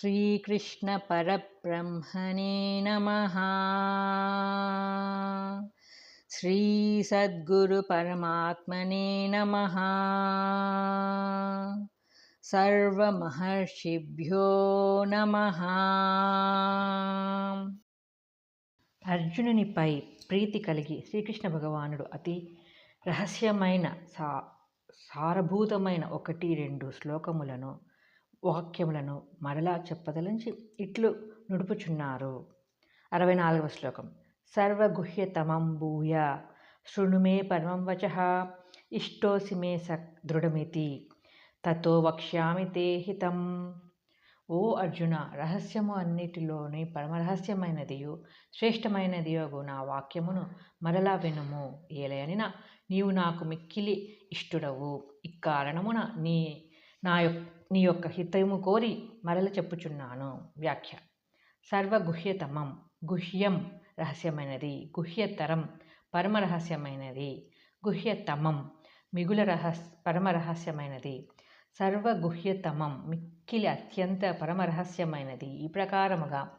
श्रीकृष्णपरब्रह्मणे नमः श्रीसद्गुरुपरमात्मने नमः సర్వమహర్షిభ్యో నమ అర్జునునిపై ప్రీతి కలిగి శ్రీకృష్ణ భగవానుడు అతి రహస్యమైన సా సారభూతమైన ఒకటి రెండు శ్లోకములను వాక్యములను మరలా చెప్పదలించి ఇట్లు నుడుపుచున్నారు. అరవై నాలుగవ శ్లోకం. సర్వగుహ్యతమం భూయ శృణుమే పరమం వచ ఇష్టోసి మే స దృఢమితి తతో వక్ష్యామి తే హితం. ఓ అర్జున రహస్యము అన్నిటిలోని పరమరహస్యమైనదియు శ్రేష్టమైనదియోగు నా వాక్యమును మరలా వినుము. ఏలయనిన నీవు నాకు మిక్కిలి ఇష్టుడవు. ఇక్కారణమున నీ నా యొక్క నీ యొక్క హితము కోరి మరల చెప్పుచున్నాను. వ్యాఖ్య. సర్వగుహ్యతమం గుహ్యం రహస్యమైనది గుహ్యతరం పరమరహస్యమైనది గుహ్యతమం మిగుల రహస్ పరమరహస్యమైనది సర్వగుహ్యతమం మిక్కిలి అత్యంత పరమరహస్యమైనది ఈ ప్రకారముగా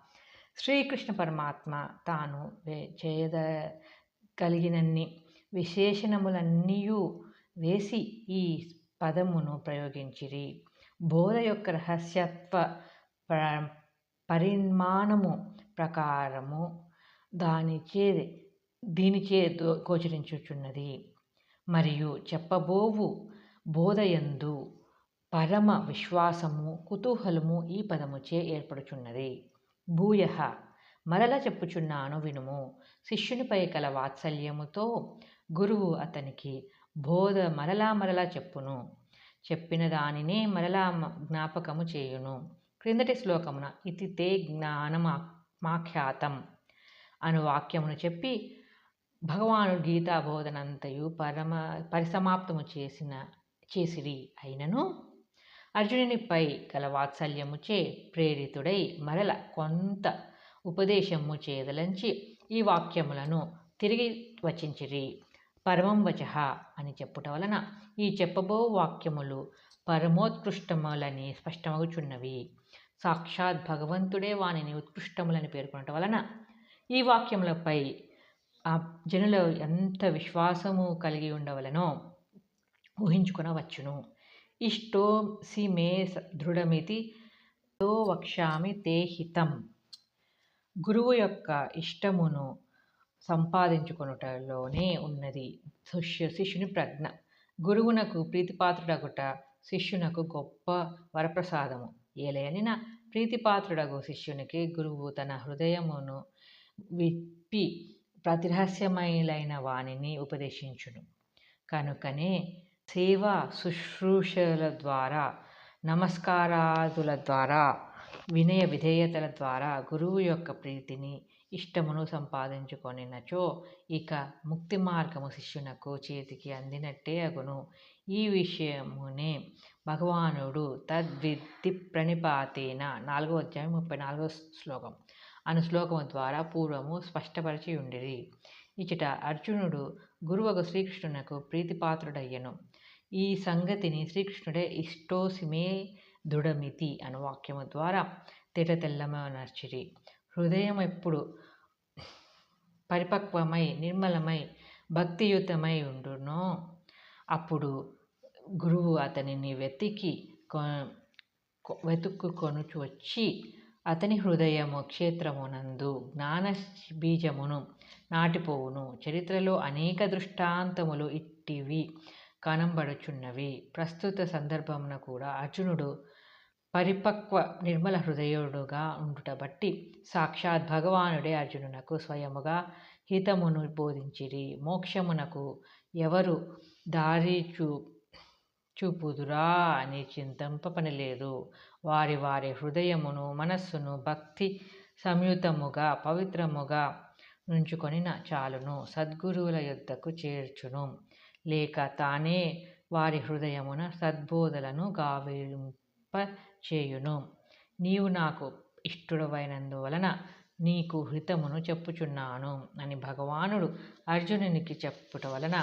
శ్రీకృష్ణ పరమాత్మ తాను చేయద కలిగినన్ని విశేషణములన్నీయూ వేసి ఈ పదమును ప్రయోగించిరి. బోధ యొక్క రహస్యత్వ పరిమాణము ప్రకారము దానిచే దీనిచే గోచరించుచున్నది. మరియు చెప్పబోవు బోధయందు పరమ విశ్వాసము కుతూహలము ఈ పదముచే ఏర్పడుచున్నది. భూయ మరల చెప్పుచున్నాను వినుము. శిష్యునిపై కల వాత్సల్యముతో గురువు అతనికి బోధ మరలా మరలా చెప్పును. చెప్పిన దానినే మరలా జ్ఞాపకము చేయును. క్రిందటి శ్లోకమున ఇది తే జ్ఞానమాఖ్యాతం అను వాక్యమును చెప్పి భగవానుడు గీతా బోధనంతయు పరమ పరిసమాప్తము చేసిన చేసిరి అయినను అర్జునునిపై గల వాత్సల్యముచే ప్రేరితుడై మరల కొంత ఉపదేశము చేదలంచి ఈ వాక్యములను తిరిగి వచించిరి. పరమం వచహ అని చెప్పుట వలన ఈ చెప్పబో వాక్యములు పరమోత్కృష్టములని స్పష్టమగుచున్నవి. సాక్షాత్ భగవంతుడే వానిని ఉత్కృష్టములని పేర్కొనటం వలన ఈ వాక్యములపై ఆ జనుల ఎంత విశ్వాసము కలిగి ఉండవలనో ఊహించుకునవచ్చును. ఇష్టో సి మే దృఢమితి తో వక్ష్యామి తే హితం. గురువు యొక్క ఇష్టమును సంపాదించుకొనుటలోనే ఉన్నది. శిష్యు శిష్యుని ప్రజ్ఞ. గురువునకు ప్రీతిపాత్రుడగుట శిష్యునకు గొప్ప వరప్రసాదము. ఏలయనిన ప్రీతిపాత్రుడగు శిష్యునికి గురువు తన హృదయమును విప్పి ప్రతిరహస్యమైలైన వాణిని ఉపదేశించును. కనుకనే సేవ శుశ్రూషల ద్వారా నమస్కారాదుల ద్వారా వినయ విధేయతల ద్వారా గురువు యొక్క ప్రీతిని ఇష్టమును సంపాదించుకొనినచో ఇక ముక్తి మార్గము శిష్యునకు చేతికి అందినట్టే అగును. ఈ విషయమునే భగవానుడు తద్విద్ధి ప్రణిపాతేన నాలుగో అధ్యాయం ముప్పై నాలుగో శ్లోకం. అను శ్లోకము ద్వారా పూర్వము స్పష్టపరిచి ఉండిరి ఇచట అర్జునుడు గురువకు శ్రీకృష్ణునకు ప్రీతిపాత్రుడయ్యను. ఈ సంగతిని శ్రీకృష్ణుడే ఇష్టోసిమే దృఢమితి అను వాక్యము ద్వారా తెట తెల్లమనర్చిరి హృదయం ఎప్పుడు పరిపక్వమై నిర్మలమై భక్తియుతమై ఉండునో అప్పుడు గురువు అతనిని వెతికి వెతుక్కుకొనుచు వచ్చి అతని హృదయము క్షేత్రమునందు జ్ఞాన బీజమును నాటిపోవును. చరిత్రలో అనేక దృష్టాంతములు ఇట్టివి కనబడుచున్నవి. ప్రస్తుత సందర్భమున కూడా అర్జునుడు పరిపక్వ నిర్మల హృదయుడుగా ఉండుట బట్టి సాక్షాత్ భగవానుడే అర్జునునకు స్వయముగా హితమును బోధించిరి. మోక్షమునకు ఎవరు దారి చూ చూపుదురా అని చింతింప పనిలేదు వారి వారి హృదయమును మనస్సును భక్తి సంయుతముగా పవిత్రముగా నుంచుకొనిన చాలును సద్గురువుల యొద్దకు చేర్చును. లేక తానే వారి హృదయమున సద్బోధలను గావింప చేయును నీవు నాకు ఇష్టడవైనందువలన నీకు హితమును చెప్పుచున్నాను అని భగవానుడు అర్జునునికి చెప్పుట వలన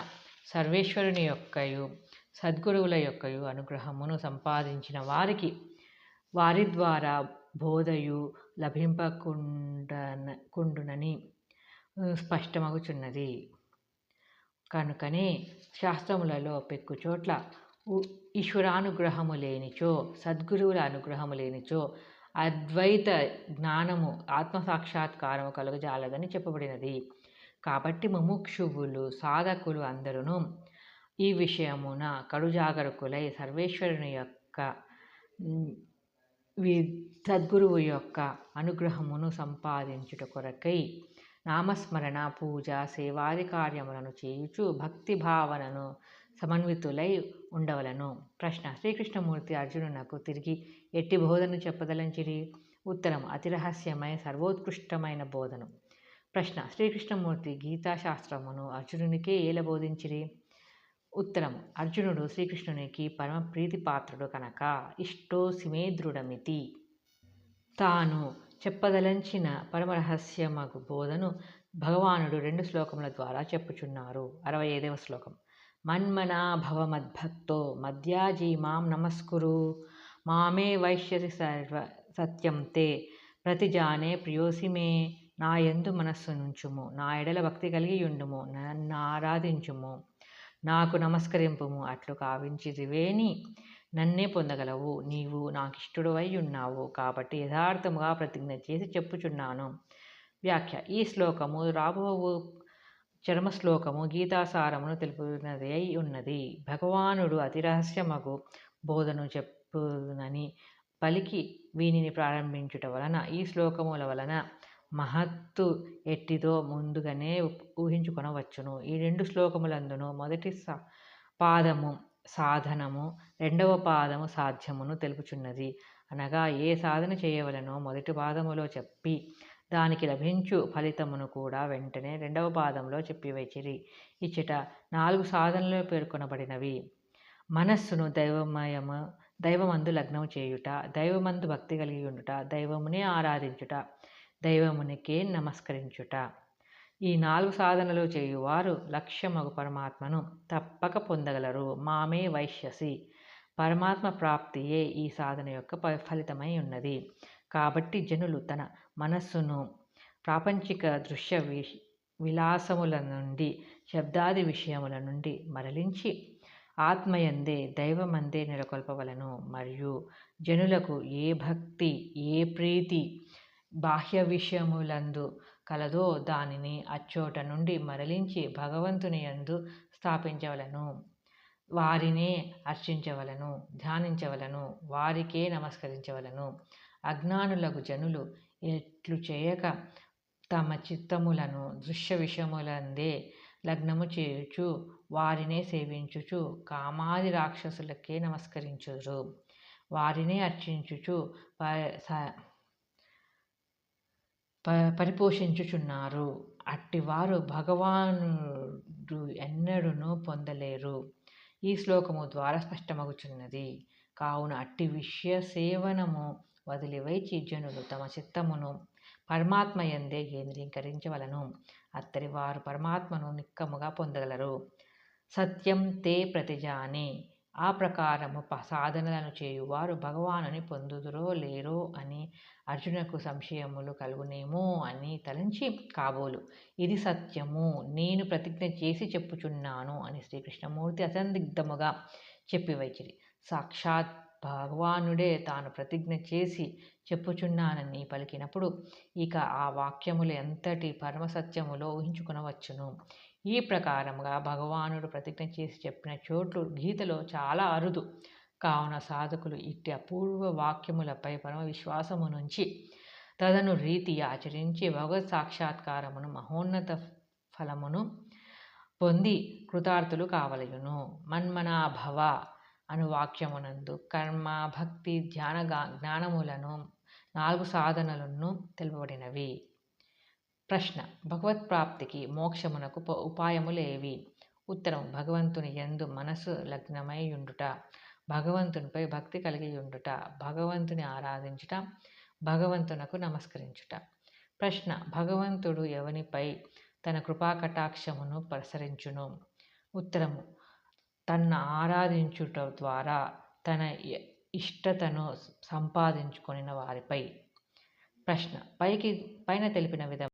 సర్వేశ్వరుని యొక్కయు సద్గురువుల యొక్కయు అనుగ్రహమును సంపాదించిన వారికి వారి ద్వారా బోధయు లభింపకుండన కుండునని స్పష్టమగుచున్నది. కనుకనే శాస్త్రములలో పెక్కు చోట్ల ఈశ్వరానుగ్రహము లేనిచో సద్గురువుల అనుగ్రహము లేనిచో అద్వైత జ్ఞానము ఆత్మసాక్షాత్కారము కలుగజాలదని చెప్పబడినది. కాబట్టి ముముక్షువులు సాధకులు అందరూ ఈ విషయమున కడుజాగరకులై సర్వేశ్వరుని యొక్క వి- సద్గురువు యొక్క అనుగ్రహమును సంపాదించుట కొరకై నామస్మరణ పూజ సేవాది కార్యములను చేయుచు భక్తి భావనను సమన్వితులై ఉండవలను. ప్రశ్న శ్రీకృష్ణమూర్తి అర్జునునకు తిరిగి ఎట్టి బోధన చెప్పదలంచిరి? ఉత్తరం అతిరహస్యమై సర్వోత్కృష్టమైన బోధను. ప్రశ్న శ్రీకృష్ణమూర్తి గీతాశాస్త్రమును అర్జునునికే ఏల బోధించిరి? ఉత్తరం అర్జునుడు శ్రీకృష్ణునికి పరమ ప్రీతిపాత్రుడు కనుక ఇష్టోసిమే దృఢమితి. తాను చెప్పదలంచిన పరమరహస్యమగు బోధను భగవానుడు రెండు శ్లోకముల ద్వారా చెప్పుచున్నారు. అరవై ఐదవ శ్లోకం. మన్మనాభవ మద్భక్తో మద్యాజీ మాం నమస్కురు. మామే వైశ్యసి సర్వ సత్యం తే ప్రతిజానే ప్రియోసి మే. నా ఎందు మనస్సు నుంచుము. నా ఎడల భక్తి కలిగి ఉండుము నన్ను ఆరాధించుము. నాకు నమస్కరింపుము. అట్లు కావించి దివేని నన్నే పొందగలవు. నీవు నాకిష్టుడవై ఉన్నావు కాబట్టి యథార్థముగా ప్రతిజ్ఞ చేసి చెప్పుచున్నాను. వ్యాఖ్య. ఈ శ్లోకము రాబోవు చరమ శ్లోకము గీతాసారమును తెలుపునది అయి ఉన్నది. భగవానుడు అతి రహస్యమగు బోధను చెప్పునని పలికి వీనిని ప్రారంభించుట వలన ఈ శ్లోకముల వలన మహత్తు ఎట్టిదో ముందుగానే ఊహించుకొనవచ్చును. ఈ రెండు శ్లోకములందును మొదటి సా పాదము సాధనము రెండవ పాదము సాధ్యమును తెలుపుచున్నది. అనగా ఏ సాధన చేయవలనో మొదటి పాదములో చెప్పి దానికి లభించు ఫలితమును కూడా వెంటనే రెండవ పాదంలో చెప్పివచ్చిరి ఇచ్చట నాలుగు సాధనలు పేర్కొనబడినవి. మనస్సును దైవమయము దైవమందు లగ్నం చేయుట దైవమందు భక్తి కలిగి ఉండుట దైవమునే ఆరాధించుట దైవమునికే నమస్కరించుట. ఈ నాలుగు సాధనలు చేయువారు లక్ష్యమగు పరమాత్మను తప్పక పొందగలరు. మామే వైశ్యసి. పరమాత్మ ప్రాప్తియే ఈ సాధన యొక్క ప- ఫలితమై ఉన్నది. కాబట్టి జనులు తన మనస్సును ప్రాపంచిక దృశ్య వి విలాసముల నుండి శబ్దాది విషయముల నుండి మరలించి ఆత్మయందే దైవమందే నెలకొల్పవలను. మరియు జనులకు ఏ భక్తి ఏ ప్రీతి బాహ్య విషయములందు కలదో దానిని అచ్చోట నుండి మరలించి భగవంతుని యందు స్థాపించవలను. వారినే అర్చించవలను ధ్యానించవలను వారికే నమస్కరించవలను. అజ్ఞానులకు జనులు ఎట్లు చేయక తమ చిత్తములను దృశ్య విషయములందే లగ్నము చేయుచు వారినే సేవించుచు కామాది రాక్షసులకే నమస్కరించురు వారినే అర్చించుచు ప- స- ప పరిపోషించుచున్నారు. అట్టివారు భగవానుడు ఎన్నడూనూ పొందలేరు. ఈ శ్లోకము ద్వారా స్పష్టమగుచున్నది. కావున అట్టి విషయ సేవనము వదిలివైచి జనులు తమ చిత్తమును పరమాత్మ ఎందే కేంద్రీకరించవలను. అత్తరి వారు పరమాత్మను నిక్కముగా పొందగలరు. సత్యం తే ప్రతిజానే. ఆ ప్రకారము ప- సాధనలను చేయువారు భగవానుని పొందుదురో లేరో అని అర్జునకు సంశయములు కలుగునేమో అని తలంచి కాబోలు. ఇది సత్యము. నేను ప్రతిజ్ఞ చేసి చెప్పుచున్నాను అని శ్రీకృష్ణమూర్తి అసందిగ్ధముగా చెప్పివచ్చిరి సాక్షాత్ భగవానుడే తాను ప్రతిజ్ఞ చేసి చెప్పుచున్నానని పలికినప్పుడు ఇక ఆ వాక్యములు ఎంతటి పరమసత్యములో ఊహించుకునవచ్చును? ఈ ప్రకారముగా భగవానుడు ప్రతిజ్ఞ చేసి చెప్పిన చోట్లు గీతలో చాలా అరుదు. కావున సాధకులు ఇట్టి అపూర్వ వాక్యములపై పరమ విశ్వాసము నుంచి తదను రీతి ఆచరించి భగవత్ సాక్షాత్కారమును మహోన్నత ఫలమును పొంది కృతార్థులు కావలయును మన్మనాభవ అను వాక్యమునందు కర్మ భక్తి ధ్యాన జ్ఞానములను నాలుగు సాధనలను తెలుపబడినవి. ప్రశ్న భగవత్ప్రాప్తికి మోక్షమునకు ఉపాయములేవి ఉత్తరం భగవంతుని ఎందు మనసు లగ్నమై ఉండుట భగవంతునిపై భక్తి కలిగి ఉండుట భగవంతుని ఆరాధించుట భగవంతునకు నమస్కరించుట. ప్రశ్న భగవంతుడు ఎవనిపై తన కృపా కటాక్షమును ప్రసరించును? ఉత్తరము తన ఆరాధించుట ద్వారా తన ఇష్టతను సంపాదించుకొనిన వారిపై ప్రశ్న. పైకి పైన తెలిపిన విధంగా